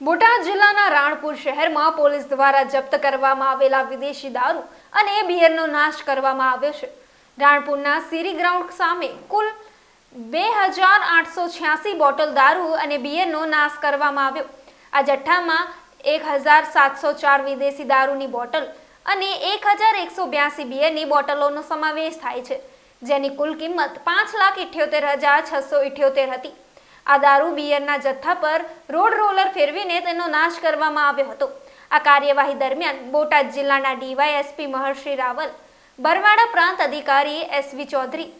બોટાદ જિલ્લાના રાણપુર શહેરમાં પોલીસ દ્વારા જપ્ત કરવામાં આવેલા વિદેશી દારૂ અને બિયરનો નાશ કરવામાં આવ્યો છે. રાણપુરના સીરી ગ્રાઉન્ડ સામે કુલ બે હજાર આઠસો છ્યાસી બોટલ દારૂ અને બિયરનો નાશ કરવામાં આવ્યો. આ જથ્થામાં એક હજાર સાતસો ચાર વિદેશી દારૂની બોટલ અને એક હજાર એકસો બ્યાસી બિયરની બોટલોનો સમાવેશ થાય છે, જેની કુલ કિંમત પાંચ લાખ ઇઠ્યોતેર હજાર છસો ઇઠ્યોતેર હતી. આ દારૂ બિયરના જથ્થા પર રોડ રોલર ફેરવીને તેનો નાશ કરવામાં આવ્યો હતો. આ કાર્યવાહી દરમિયાન બોટાદ જિલ્લાના ડીવાયએસપી મહર્ષિ રાવલ, બરવાડા પ્રાંત અધિકારી એસવી ચૌધરી,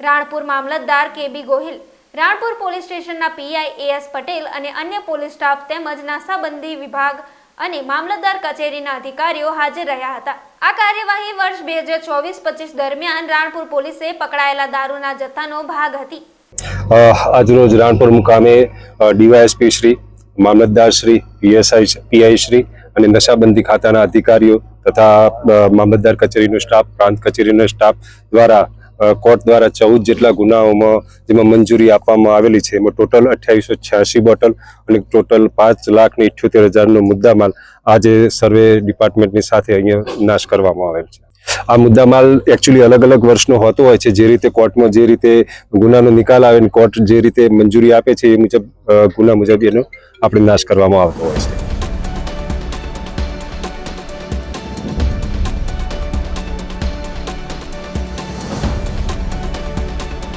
રાણપુર મામલતદાર K B Gohil, Ranpur police સ્ટેશનના પીઆઈ એએસ પટેલ અને અન્ય પોલીસ સ્ટાફ તેમજ નાસાબંધી વિભાગ અને મામલતદાર કચેરીના અધિકારીઓ હાજર રહ્યા હતા. આ કાર્યવાહી વર્ષ બે હજાર ચોવીસ પચીસ દરમિયાન રાણપુર પોલીસે પકડાયેલા દારૂના જથ્થાનો ભાગ હતી. આજરોજ રાણપુર મુકામે ડીવાયએસપી શ્રી, મામલતદાર શ્રી, પીએસઆઈ પીઆઈ શ્રી અને નશાબંધી ખાતાના અધિકારીઓ તથા મામલતદાર કચેરીનો સ્ટાફ, પ્રાંત કચેરીનો સ્ટાફ દ્વારા કોર્ટ દ્વારા ચૌદ જેટલા ગુનાઓમાં જેમાં મંજૂરી આપવામાં આવેલી છે. એમાં ટોટલ અઠ્યાવીસો છ્યાસી બોટલ અને ટોટલ પાંચ લાખ ને ઇઠ્યોતેર હજારનો મુદ્દામાલ આજે સર્વે ડિપાર્ટમેન્ટની સાથે અહીંયા નાશ કરવામાં આવેલ છે. આ મુદ્દામાલ એકચ્યુઅલી અલગ અલગ વર્ષનો હોતો હોય છે. જે રીતે કોર્ટમાં જે રીતે ગુનાનો નિકાલ આવે ને કોર્ટ જે રીતે મંજૂરી આપે છે એ મુજબ ગુના મુજબ એનો આપણે નાશ કરવામાં આવતો હોય